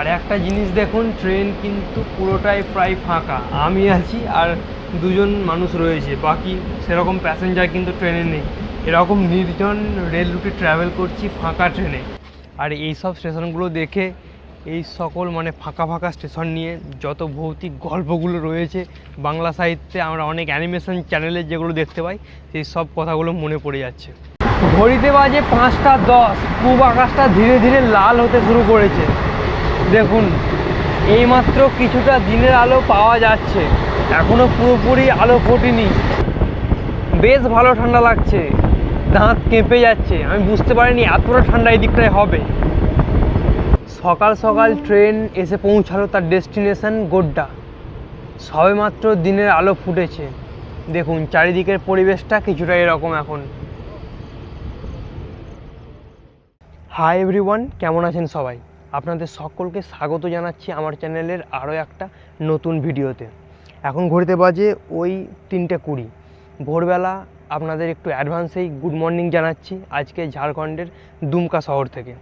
আর একটা জিনিস দেখুন ট্রেন কিন্তু পুরোটাই প্রায় ফাঁকা। আমি আছি আর দুজন মানুষ রয়েছে, বাকি সেরকম প্যাসেঞ্জার কিন্তু ট্রেনে নেই। এরকম নির্জন রেল রুটে ট্রাভেল করছি ফাঁকা ট্রেনে আর এই সব স্টেশনগুলো দেখে এই সকল মানে ফাঁকা ফাঁকা স্টেশন নিয়ে যত ভৌতিক গল্পগুলো রয়েছে, বাংলা সাহিত্যে আমরা অনেক অ্যানিমেশন চ্যানেলে যেগুলো দেখতে পাই, সেই সব কথাগুলো মনে পড়ে যাচ্ছে। ঘড়িতে বাজে পাঁচটা দশ, পূব আকাশটা ধীরে ধীরে লাল হতে শুরু করেছে। দেখুন, এইমাত্র কিছুটা দিনের আলো পাওয়া যাচ্ছে। এখনও পুরোপুরি আলো ফোটেনি। বেশ ভালো ঠান্ডা লাগছে। দাঁত কেঁপে যাচ্ছে। আমি বুঝতে পারিনি এতটা ঠান্ডা এই দিকটায় হবে। সকাল সকাল ট্রেন এসে পৌঁছালো তার ডেস্টিনেশন গোড্ডা। সবেমাত্র দিনের আলো ফুটেছে। দেখুন, চারিদিকের পরিবেশটা কিছুটা এরকম এখন। হাই এভরিওয়ান কেমন আছেন সবাই? আপনাদের সকলকে স্বাগত জানাচ্ছি আমার চ্যানেলের আরও একটা নতুন ভিডিওতে। এখন ঘড়িতে বাজে ওই তিনটে কুড়ি। ভোরবেলা আপনাদের একটু অ্যাডভান্সেই গুড মর্নিং জানাচ্ছি আজকে ঝাড়খণ্ডের দুমকা শহর থেকে।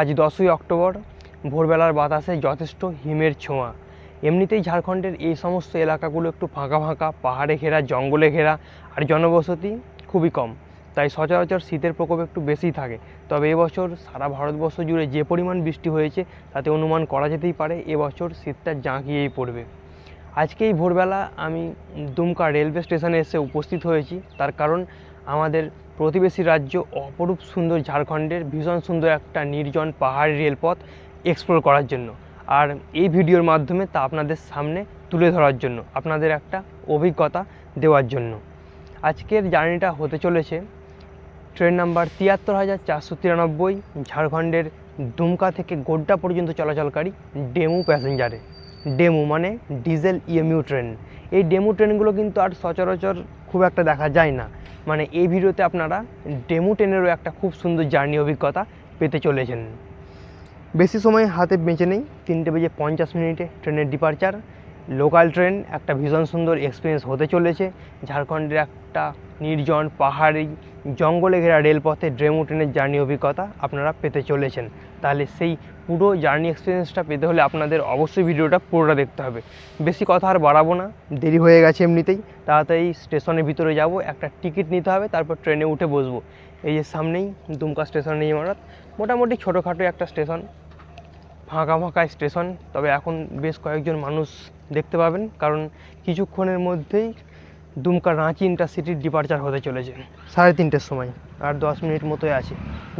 আজ দশই অক্টোবর, ভোরবেলার বাতাসে যথেষ্ট হিমের ছোঁয়া। এমনিতেই ঝাড়খণ্ডের এই সমস্ত এলাকাগুলো একটু ফাঁকা ফাঁকা, পাহাড়ে ঘেরা, জঙ্গলে ঘেরা আর জনবসতি খুবই কম। তাই সচরাচর শীতের প্রকোপ একটু বেশিই থাকে। তবে এবছর সারা ভারতবর্ষ জুড়ে যে পরিমাণ বৃষ্টি হয়েছে, তাতে অনুমান করা যেতেই পারে এবছর শীতটা জাঁকিয়েই পড়বে। আজকেই ভোরবেলা আমি দুমকা রেলওয়ে স্টেশনে এসে উপস্থিত হয়েছি। তার কারণ, আমাদের প্রতিবেশী রাজ্য অপরূপ সুন্দর ঝাড়খণ্ডের ভীষণ সুন্দর একটা নির্জন পাহাড়ি রেলপথ এক্সপ্লোর করার জন্য। আর এই ভিডিওর মাধ্যমে তা আপনাদের সামনে তুলে ধরার জন্য, আপনাদের একটা অভিজ্ঞতা দেওয়ার জন্য। আজকের জার্নিটা হতে চলেছে ট্রেন নাম্বার তিয়াত্তর হাজার চারশো তিরানব্বই, ঝাড়খণ্ডের দুমকা থেকে গোড্ডা পর্যন্ত চলাচলকারী ডেমু প্যাসেঞ্জারে। ডেমু মানে ডিজেল ইএমইউ ট্রেন। এই ডেমু ট্রেনগুলো কিন্তু আর সচরাচর খুব একটা দেখা যায় না। মানে এই ভিডিওতে আপনারা ডেমু ট্রেনেরও একটা খুব সুন্দর জার্নি অভিজ্ঞতা পেতে চলেছেন। বেশি সময় হাতে বেঁচে নেই, তিনটে বেজে পঞ্চাশ মিনিটে ট্রেনের ডিপারচার। লোকাল ট্রেন, একটা ভীষণ সুন্দর এক্সপিরিয়েন্স হতে চলেছে। ঝাড়খণ্ডের একটা নির্জন পাহাড়ি জঙ্গলে ঘেরা রেলপথে ড্রেমু ট্রেনের জার্নি অভিজ্ঞতা আপনারা পেতে চলেছেন। তাহলে সেই পুরো জার্নি এক্সপিরিয়েন্সটা পেতে হলে আপনাদের অবশ্যই ভিডিওটা পুরোটা দেখতে হবে। বেশি কথা আর বাড়াবো না, দেরি হয়ে গেছে এমনিতেই। তাড়াতাড়ি স্টেশনের ভিতরে যাব, একটা টিকিট নিতে হবে, তারপর ট্রেনে উঠে বসবো। এই যে সামনেই দুমকা স্টেশন ইমারত। মোটামুটি ছোটোখাটো একটা স্টেশন, ফাঁকা ফাঁকা স্টেশন, তবে এখন বেশ কয়েকজন মানুষ দেখতে পাবেন, কারণ কিছুক্ষণের মধ্যেই দুমকা রাঁচি ইন্টারসিটির ডিপারচার হতে চলেছে। সাড়ে তিনটের সময় আর দশ মিনিট মতোই আছে।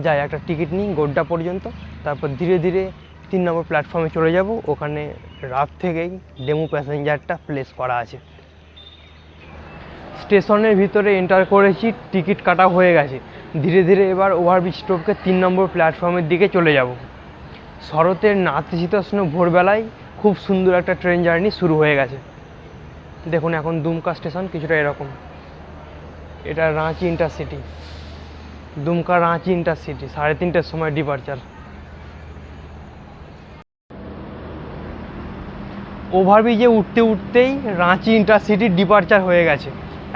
যাই, একটা টিকিট নিই গোড্ডা পর্যন্ত, তারপর ধীরে ধীরে তিন নম্বর প্ল্যাটফর্মে চলে যাব। ওখানে রাত থেকেই ডেমো প্যাসেঞ্জারটা প্লেস করা আছে। স্টেশনের ভিতরে এন্টার করেছি টিকিট কাটা হয়ে গেছে। ধীরে ধীরে এবার ওভারব্রিজ স্টপকে তিন নম্বর প্ল্যাটফর্মের দিকে চলে যাব। শরতের নাতিশীতোষ্ণ ভোরবেলায় খুব সুন্দর একটা ট্রেন জার্নি শুরু হয়ে গেছে। দেখুন এখন দুমকা স্টেশন কিছুটা এরকম। এটা রাঁচি ইন্টারসিটি দুমকা রাঁচি ইন্টারসিটি সাড়ে তিনটের সময় ডিপারচার ওভারব্রিজে উঠতে উঠতেই রাঁচি ইন্টারসিটির ডিপারচার হয়ে গেছে।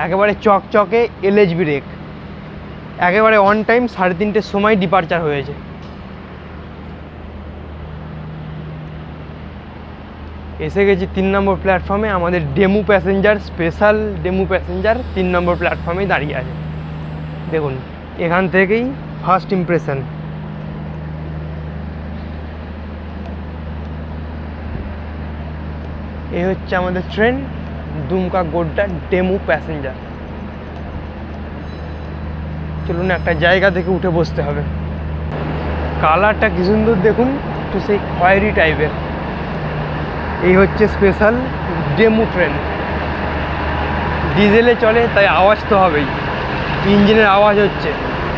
একেবারে চকচকে এলএচ ব্রেক একেবারে অন টাইম সাড়ে তিনটের সময় ডিপারচার হয়েছে। এসে গেছি তিন নম্বর প্ল্যাটফর্মে আমাদের DEMU passenger special DEMU passenger তিন নম্বর প্ল্যাটফর্মেই দাঁড়িয়ে আছে। দেখুন, এখান থেকেই ফার্স্ট ইমপ্রেশন এই হচ্ছে আমাদের train Dumka Godda DEMU passenger চলুন একটা জায়গা থেকে উঠে বসতে হবে। কালারটা কি সুন্দর দেখুন, একটু সেই খয়েরি টাইপের এই হচ্ছে স্পেশাল ডেমু ট্রেন ডিজেলে চলে, তাই আওয়াজ তো হবেই। ইঞ্জিনের আওয়াজ হচ্ছে।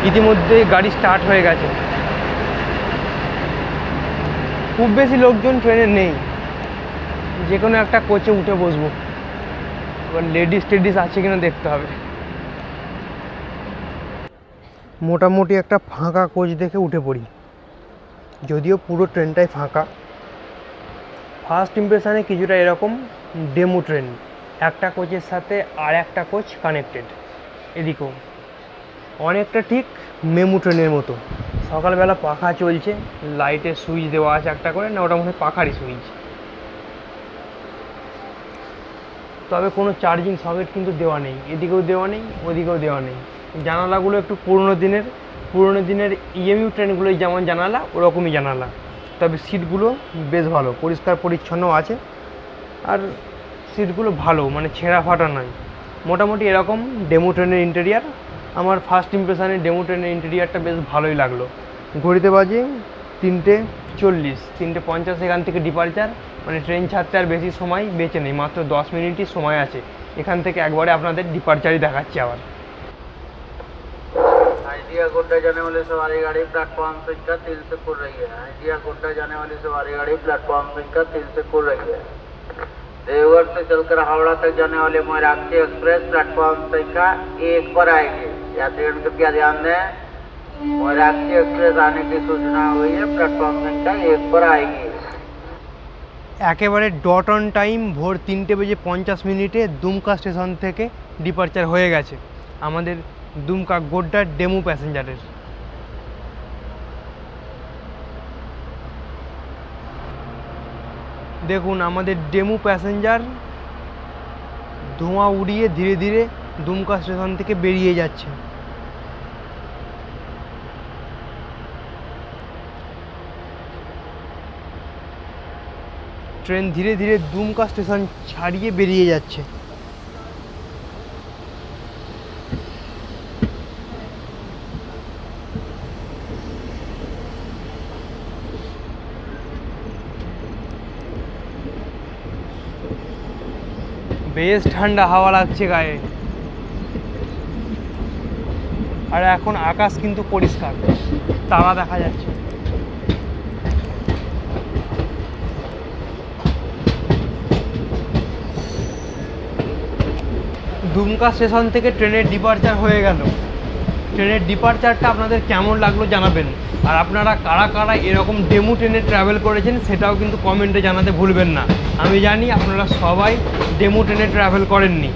ইতিমধ্যে গাড়ি স্টার্ট হয়ে গেছে। খুব বেশি লোকজন ট্রেনে নেই। যে কোনো একটা কোচে উঠে বসবো। এবার লেডিস টেডিস আছে কিনা দেখতে হবে। মোটামুটি একটা ফাঁকা কোচ দেখে উঠে পড়ি। যদিও পুরো ট্রেনটাই ফাঁকা। ফার্স্ট ইমপ্রেশনে কিছুটা এরকম ডেমো ট্রেন। একটা কোচের সাথে আর একটা কোচ কানেক্টেড। এদিকেও অনেকটা ঠিক মেমু ট্রেনের মতো। সকালবেলা পাখা চলছে, লাইটের সুইচ দেওয়া আছে একটা করে, না ওটা মনে হয় পাখারই সুইচ। তবে কোনো চার্জিং সকেট কিন্তু দেওয়া নেই। এদিকেও দেওয়া নেই, ওদিকেও দেওয়া নেই। জানালাগুলো একটু পুরনো দিনের পুরনো দিনের ইএমইউ ট্রেনগুলোই যেমন জানালা, ওরকমই জানালা। তবে সিটগুলো বেশ ভালো, পরিষ্কার পরিচ্ছন্ন আছে। আর সিটগুলো ভালো মানে ছেঁড়া ফাটা নয়। মোটামুটি এরকম ডেমো ট্রেনের ইন্টেরিয়ার আমার ফার্স্ট ইমপ্রেশনে ডেমো ট্রেনের ইন্টেরিয়ারটা বেশ ভালোই লাগল। ঘড়িতে বাজে তিনটে চল্লিশ, তিনটে পঞ্চাশ এখান থেকে ডিপার্চার মানে ট্রেন ছাড়তে আর বেশি সময় বেঁচে নেই, মাত্র দশ মিনিটই সময় আছে। এখান থেকে একবারে আপনাদের ডিপার্চারই দেখাচ্ছি আবার। आइडिया गोड्डा जाने वाली सवारी गाड़ी प्लेटफॉर्म संख्या तीन से खुल रही है आइडिया गोड्डा जाने वाली सवारी गाड़ी प्लेटफॉर्म संख्या तीन से खुल रही है देवघर से चलकर हावड़ा तक जाने वाली मयराक्षी एक्सप्रेस प्लेटफॉर्म संख्या एक पर आएगी यात्रीगण कृपया ध्यान दें मयराक्षी एक्सप्रेस आने की सूचना हुई है प्लेटफॉर्म संख्या एक पर आएगी একেবারে ডট অন টাইম ভোর তিনটে বেজে পঞ্চাশ মিনিটে দুমকা স্টেশন থেকে ডিপার্চার হয়ে গেছে আমাদের দুমকা গোড্ডার ডেমু প্যাসেঞ্জারের। দেখুন, আমাদের ডেমু প্যাসেঞ্জার ধোঁয়া উড়িয়ে ধীরে ধীরে দুমকা স্টেশন থেকে বেরিয়ে যাচ্ছে। ট্রেন ধীরে ধীরে দুমকা স্টেশন ছাড়িয়ে বেরিয়ে যাচ্ছে। বেশ ঠান্ডা হাওয়া লাগছে গায়ে। আর এখন আকাশ কিন্তু পরিষ্কার, তারা দেখা যাচ্ছে। দুমকা স্টেশন থেকে ট্রেনের ডিপার্চার হয়ে গেল। ট্রেনের ডিপার্চারটা আপনাদের কেমন লাগল জানাবেন। আর আপনারা কারা কারা এরকম ডেমো ট্রেনে ট্রাভেল করেছেন সেটাও কিন্তু কমেন্টে জানাতে ভুলবেন না। আমি জানি আপনারা সবাই ডেমো ট্রেনে ট্রাভেল করেননি।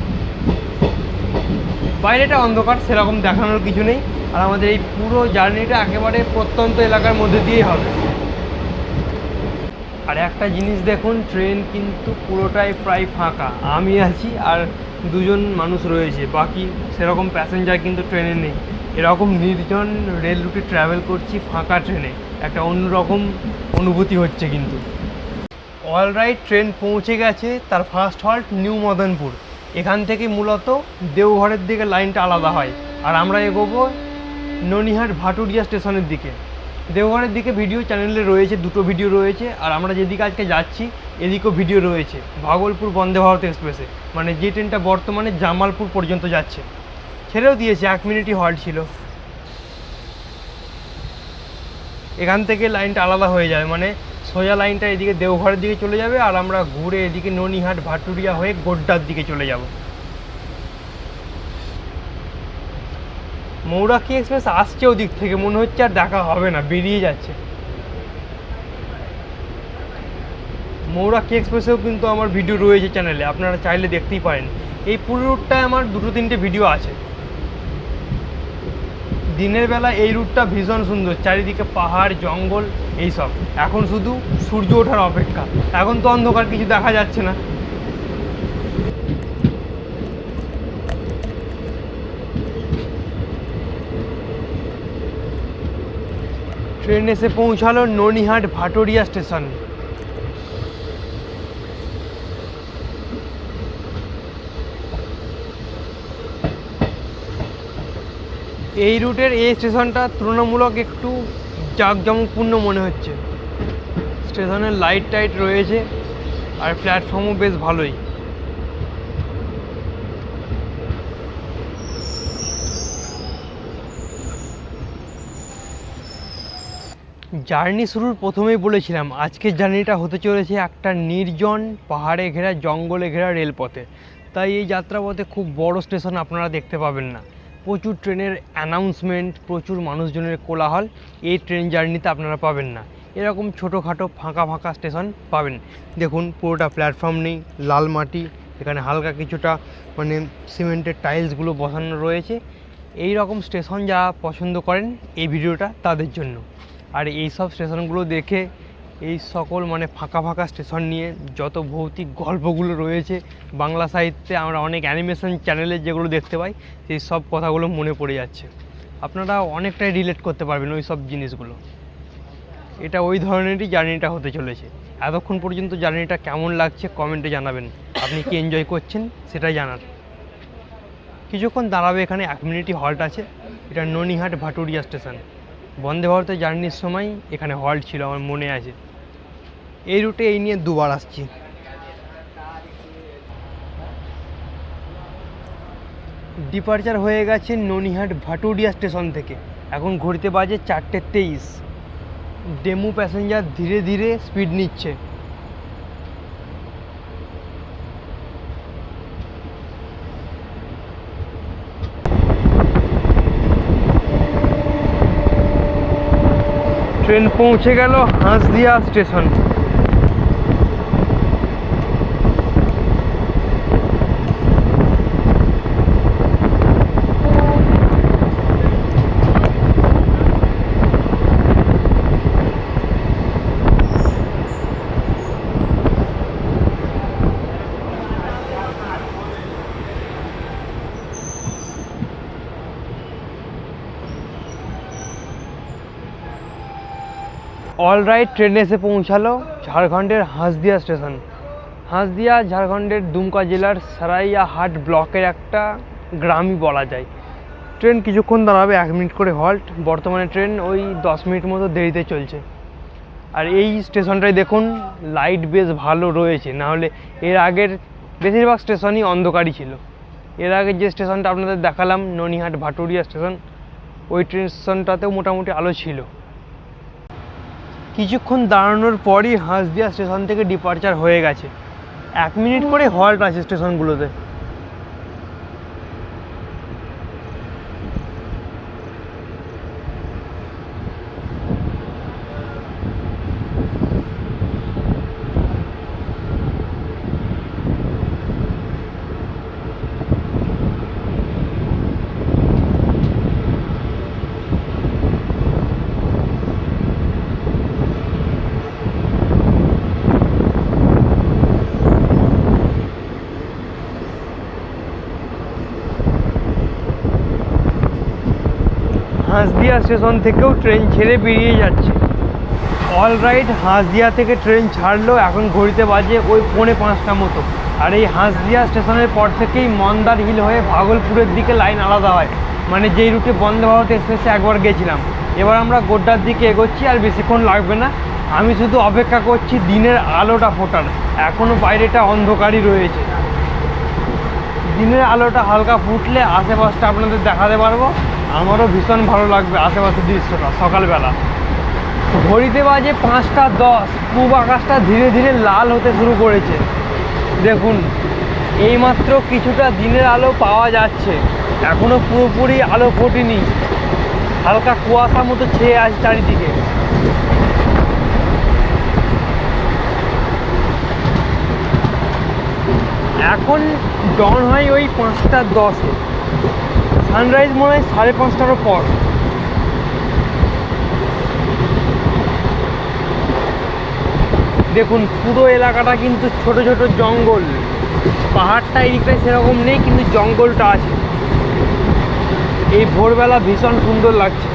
বাইরেটা অন্ধকার, সেরকম দেখানোর কিছু নেই। আর আমাদের এই পুরো জার্নিটা একেবারে প্রত্যন্ত এলাকার মধ্যে দিয়েই হবে। আর একটা জিনিস দেখুন, ট্রেন কিন্তু পুরোটাই প্রায় ফাঁকা। আমি আছি আর দুজন মানুষ রয়েছে। বাকি সেরকম প্যাসেঞ্জার কিন্তু ট্রেনে নেই। এরকম নির্জন রেল রুটে ট্রাভেল করছি ফাঁকা ট্রেনে একটা অন্যরকম অনুভূতি হচ্ছে কিন্তু। অলরাইট ট্রেন পৌঁছে গেছে, তার ফার্স্ট হল্ট নিউ মদনপুর এখান থেকে মূলত দেওঘরের দিকে লাইনটা আলাদা হয়। আর আমরা এগোবো ননিহাট ভাটুরিয়া স্টেশনের দিকে। দেওঘরের দিকে ভিডিও চ্যানেলে রয়েছে, দুটো ভিডিও রয়েছে। আর আমরা যেদিকে আজকে যাচ্ছি, এদিকেও ভিডিও রয়েছে। ভাগলপুর বন্দে ভারত এক্সপ্রেসে মানে যে ট্রেনটা বর্তমানে জামালপুর পর্যন্ত যাচ্ছে। ছেড়েও দিয়েছে, এক মিনিটই হল্ট ছিল। এখান থেকে লাইনটা আলাদা হয়ে যাবে মানে সোজা লাইনটা এদিকে দেওঘরের দিকে চলে যাবে আর আমরা ঘুরে এদিকে ননিহাট, ভাটুরিয়া হয়ে গোড্ডার দিকে চলে যাব। মৌরাক্ষী এক্সপ্রেস আসছে ওদিক থেকে, মনে হচ্ছে আর দেখা হবে না, বেরিয়ে যাচ্ছে। মৌরাক্ষী এক্সপ্রেসেও কিন্তু আমার ভিডিও রয়েছে চ্যানেলে আপনারা চাইলে দেখতেই পারেন। এই পুরো রুটটায় আমার দুটো তিনটে ভিডিও আছে। দিনের বেলা এই রুটটা ভীষণ সুন্দর, চারিদিকে পাহাড়, জঙ্গল, এইসব। এখন শুধু সূর্য ওঠার অপেক্ষা। এখন তো অন্ধকার, কিছু দেখা যাচ্ছে না। ট্রেন এসে পৌঁছালো ননিহাট ভাটোরিয়া স্টেশন। এই রুটের এই স্টেশনটা তুলনামূলক একটু জাঁকজমকপূর্ণ মনে হচ্ছে। স্টেশনের লাইট টাইট রয়েছে আর প্ল্যাটফর্মও বেশ ভালোই। জার্নি শুরুর প্রথমেই বলেছিলাম, আজকের জার্নিটা হতে চলেছে একটা নির্জন পাহাড়ে ঘেরা, জঙ্গলে ঘেরা রেলপথে। তাই এই যাত্রাপথে খুব বড় স্টেশন আপনারা দেখতে পাবেন না। প্রচুর ট্রেনের অ্যানাউন্সমেন্ট প্রচুর মানুষজনের কোলাহল, এই ট্রেন জার্নিতে আপনারা পাবেন না। এরকম ছোটোখাটো ফাঁকা ফাঁকা স্টেশন পাবেন। দেখুন, পুরোটা প্ল্যাটফর্ম নেই, লাল মাটি, এখানে হালকা কিছুটা মানে সিমেন্টের টাইলসগুলো বসানো রয়েছে। এই রকম স্টেশন যারা পছন্দ করেন, এই ভিডিওটা তাদের জন্য। আর এই সব স্টেশনগুলো দেখে এই সকল মানে ফাঁকা ফাঁকা স্টেশন নিয়ে যত ভৌতিক গল্পগুলো রয়েছে, বাংলা সাহিত্যে আমরা অনেক অ্যানিমেশন চ্যানেলে যেগুলো দেখতে পাই, সেই সব কথাগুলো মনে পড়ে যাচ্ছে। আপনারা অনেকটাই রিলেট করতে পারবেন ওই সব জিনিসগুলো। এটা ওই ধরনেরই জার্নিটা হতে চলেছে। এতক্ষণ পর্যন্ত জার্নিটা কেমন লাগছে কমেন্টে জানাবেন। আপনি কি এনজয় করছেন সেটাই জানান কিছুক্ষণ দাঁড়াবে এখানে এক মিনিটই হল্ট আছে। এটা ননিহাট ভাটুরিয়া স্টেশন। বন্দে ভারতের জার্নির সময় এখানে হল্ট ছিল, আমার মনে আছে। এই রুটে এই নিয়ে দুবার আসছি। ডিপার্চার হয়ে গেছে ননিহাট ভাটুরিয়া স্টেশন থেকে। এখন ঘড়িতে বাজে চারটে তেইশ। ডেমু প্যাসেঞ্জার ধীরে ধীরে স্পিড নিচ্ছে। ট্রেন পৌঁছে গেল হাঁসদিয়া স্টেশন। অলরাইট ট্রেনে এসে পৌঁছালো ঝাড়খণ্ডের হাঁসদিয়া স্টেশন। হাঁসদিয়া, ঝাড়খণ্ডের দুমকা জেলার সারাইয়াহাট ব্লকের একটা গ্রামই বলা যায়। ট্রেন কিছুক্ষণ দাঁড়াবে, এক মিনিট করে হল্ট বর্তমানে ট্রেন ওই দশ মিনিট মতো দেরিতে চলছে। আর এই স্টেশনটায় দেখুন লাইট বেশ ভালো রয়েছে। নাহলে এর আগের বেশিরভাগ স্টেশনই অন্ধকারই ছিল। এর আগে যে স্টেশনটা আপনাদের দেখালাম, ননিহাট ভাটুরিয়া স্টেশন, ওই ট্রেন স্টেশনটাতেও মোটামুটি আলো ছিল। কিছুক্ষণ দাঁড়ানোর পরই হাঁস হাঁসদিয়া স্টেশন থেকে ডিপারচার হয়ে গেছে। এক মিনিট করে হল্ট আছে স্টেশনগুলোতে। হাঁসদিয়া স্টেশন থেকেও ট্রেন ছেড়ে বেরিয়ে যাচ্ছে। অল রাইট হাঁসদিয়া থেকে ট্রেন ছাড়লো, এখন ঘড়িতে বাজে ওই পৌনে পাঁচটা মতো। আর এই হাঁসদিয়া স্টেশনের পর থেকেই মন্দার হিল হয়ে ভাগলপুরের দিকে লাইন আলাদা হয়। মানে যেই রুটে বন্দে ভারত এক্সপ্রেসে একবার গেছিলাম। এবার আমরা গোড্ডার দিকে এগোচ্ছি আর বেশিক্ষণ লাগবে না। আমি শুধু অপেক্ষা করছি দিনের আলোটা ফোটার। এখনও বাইরেটা অন্ধকারই রয়েছে। দিনের আলোটা হালকা ফুটলে আশেপাশটা আপনাদের দেখাতে পারব। আমারও ভীষণ ভালো লাগবে আশেপাশের দৃশ্যটা, সকালবেলা। ঘড়িতে বাজে পাঁচটা দশ, পূব আকাশটা ধীরে ধীরে লাল হতে শুরু করেছে। দেখুন, এইমাত্র কিছুটা দিনের আলো পাওয়া যাচ্ছে। এখনও পুরোপুরি আলো ফোটেনি। হালকা কুয়াশা মতো ছেয়ে আছে চারিদিকে। এখন ডন হয় ওই পাঁচটা দশে। সানরাইজ মনে হয় সাড়ে পাঁচটারও পর। দেখুন, পুরো এলাকাটা কিন্তু ছোট ছোট জঙ্গল। পাহাড়টা এদিকটায় সেরকম নেই, কিন্তু জঙ্গলটা আছে। এই ভোরবেলা ভীষণ সুন্দর লাগছে।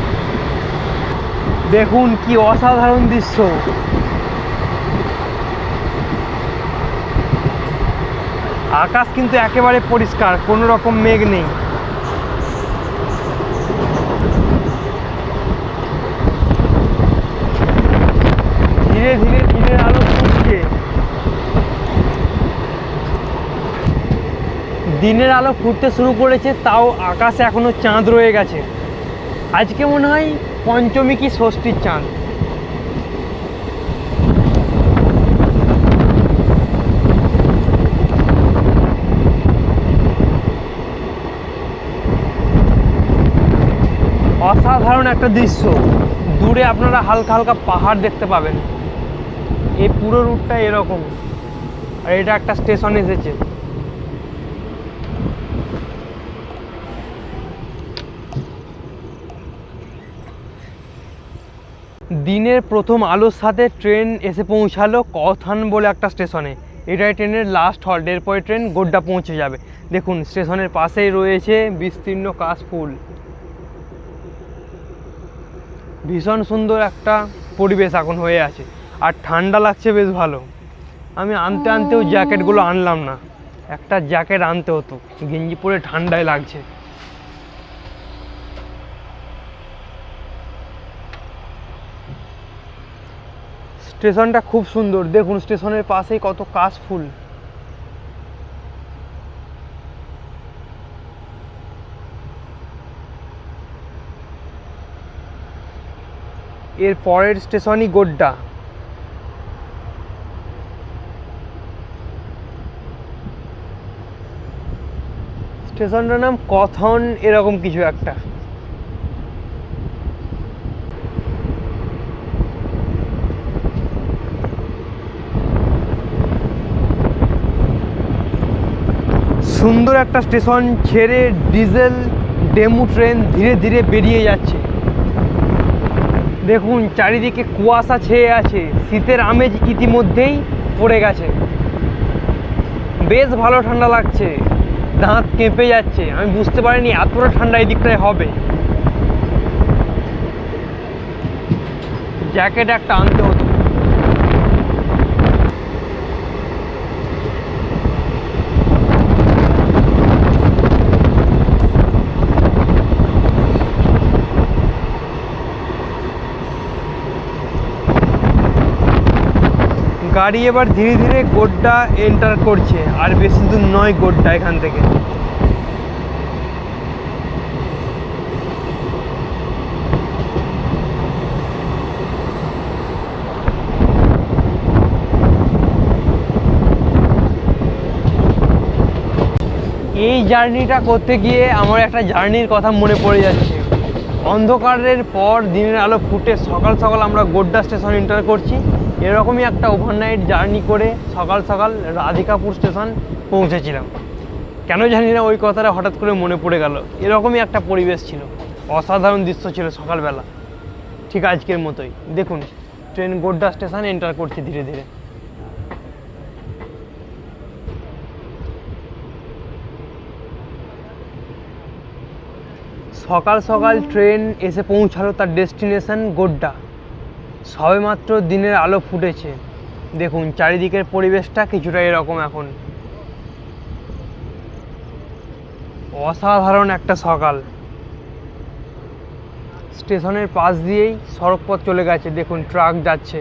দেখুন কি অসাধারণ দৃশ্য। আকাশ কিন্তু একেবারে পরিষ্কার, কোনো রকম মেঘ নেই ধীরে ধীরে দিনের আলো ফুটছে দিনের আলো ফুটতে শুরু করেছে, তাও আকাশে এখনও চাঁদ রয়ে গেছে। আজকে মনে হয় পঞ্চমী কি ষষ্ঠীর চাঁদ। অসাধারণ একটা দৃশ্য। দূরে আপনারা হালকা হালকা পাহাড় দেখতে পাবেন। এই পুরো রুটটা এরকম। আর এটা একটা স্টেশন এসেছে। দিনের প্রথম আলোর সাথে ট্রেন এসে পৌঁছালো কথান বলে একটা স্টেশনে। এটাই ট্রেনের লাস্ট হল্ট এরপরে ট্রেন গোড্ডা পৌঁছে যাবে। দেখুন, স্টেশনের পাশেই রয়েছে বিস্তীর্ণ কাশফুল ভীষণ সুন্দর একটা পরিবেশ এখন হয়ে আছে। আর ঠান্ডা লাগছে বেশ ভালো। আমি আনতে আনতেও জ্যাকেটগুলো আনলাম না। একটা জ্যাকেট আনতে হতো। গেঞ্জি পরে ঠান্ডায় লাগছে। স্টেশনটা খুব সুন্দর। দেখুন, স্টেশনের পাশেই কত কাশ ফুল। এর পরের স্টেশনই গোড্ডা। স্টেশনটার নাম কথন এরকম কিছু একটা। সুন্দর একটা স্টেশন ছেড়ে ডিজেল ডেমু ট্রেন ধীরে ধীরে বেরিয়ে যাচ্ছে। দেখুন, চারিদিকে কুয়াশা ছেয়ে আছে, শীতের আমেজ ইতিমধ্যেই পড়ে গেছে। বেশ ভালো ঠান্ডা লাগছে, দাঁত কেঁপে যাচ্ছে, আমি বুঝতে পারিনি এতটা ঠান্ডা এই দিকটায় হবে। জ্যাকেট একটা আনতে হতো গাড়ি এবার ধীরে ধীরে গোড্ডা এন্টার করছে, আর বেশি দূর নয় গোড্ডা এখান থেকে। এই জার্নিটা করতে গিয়ে আমার একটা জার্নির কথা মনে পড়ে যাচ্ছে। অন্ধকারের পর দিনের আলো ফুটে সকাল সকাল আমরা গোড্ডা স্টেশন এন্টার করছি। এরকমই একটা ওভারনাইট জার্নি করে সকাল সকাল রাধিকাপুর স্টেশন পৌঁছেছিলাম। কেন জানি না ওই কথাটা হঠাৎ করে মনে পড়ে গেল। এরকমই একটা পরিবেশ ছিল। অসাধারণ দৃশ্য ছিল সকালবেলা। ঠিক আজকের মতোই। দেখুন ট্রেন গোড্ডা স্টেশন এন্টার করছে ধীরে ধীরে। সকাল সকাল ট্রেন এসে পৌঁছালো তার ডেস্টিনেশন গোড্ডা। সবেমাত্র দিনের আলো ফুটেছে। দেখুন, চারিদিকের পরিবেশটা কিছুটা এরকম এখন। অসাধারণ একটা সকাল। স্টেশনের পাশ দিয়েই সড়কপথ চলে গেছে। দেখুন, ট্রাক যাচ্ছে।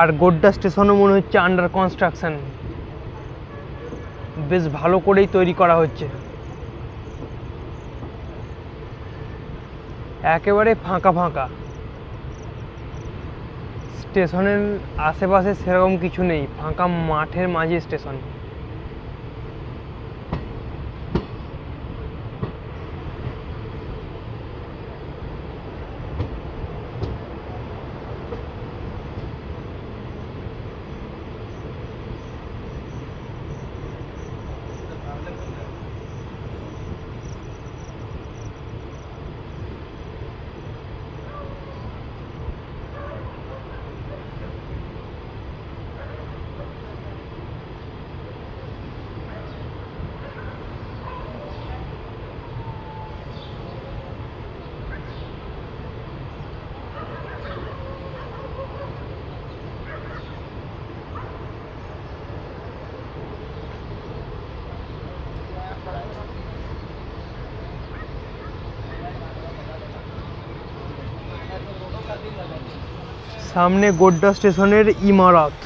আর গোড্ডা স্টেশনও মনে হচ্ছে আন্ডার কনস্ট্রাকশন বেশ ভালো করেই তৈরি করা হচ্ছে। একেবারে ফাঁকা ফাঁকা। স্টেশনের আশেপাশে সেরকম কিছু নেই ফাঁকা মাঠের মাঝে স্টেশন। সামনে গোড্ডা স্টেশনের ইমারত।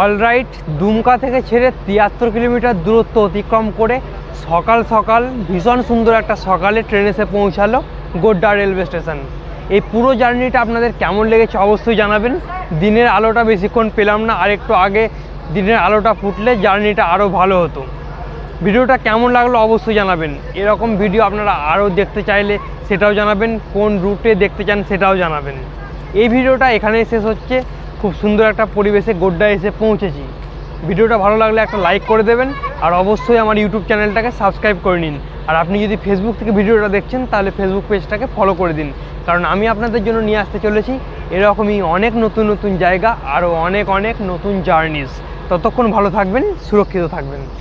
অলরাইট দুমকা থেকে ছেড়ে তিয়াত্তর কিলোমিটার দূরত্ব অতিক্রম করে সকাল সকাল ভীষণ সুন্দর একটা সকালে ট্রেন এসে পৌঁছালো গোড্ডা রেলওয়ে স্টেশন এই পুরো জার্নিটা আপনাদের কেমন লেগেছে অবশ্যই জানাবেন। দিনের আলোটা বেশিক্ষণ পেলাম না, আর একটু আগে দিনের আলোটা ফুটলে জার্নিটা আরও ভালো হতো। ভিডিওটা কেমন লাগল অবশ্যই জানাবেন। এরকম ভিডিও আপনারা আরও দেখতে চাইলে সেটাও জানাবেন, কোন রুটে দেখতে চান সেটাও জানাবেন। এই ভিডিওটা এখানেই শেষ হচ্ছে। খুব সুন্দর একটা পরিবেশে গোড্ডা এসে পৌঁছেছি। ভিডিওটা ভালো লাগলে একটা লাইক করে দেবেন আর অবশ্যই আমার ইউটিউব চ্যানেলটাকে সাবস্ক্রাইব করে নিন। আর আপনি যদি ফেসবুক থেকে ভিডিওটা দেখছেন, তাহলে ফেসবুক পেজটাকে ফলো করে দিন। কারণ আমি আপনাদের জন্য নিয়ে আসতে চলেছি এরকমই অনেক নতুন নতুন জায়গা, আরও অনেক অনেক নতুন জার্নিস ততক্ষণ ভালো থাকবেন, সুরক্ষিত থাকবেন।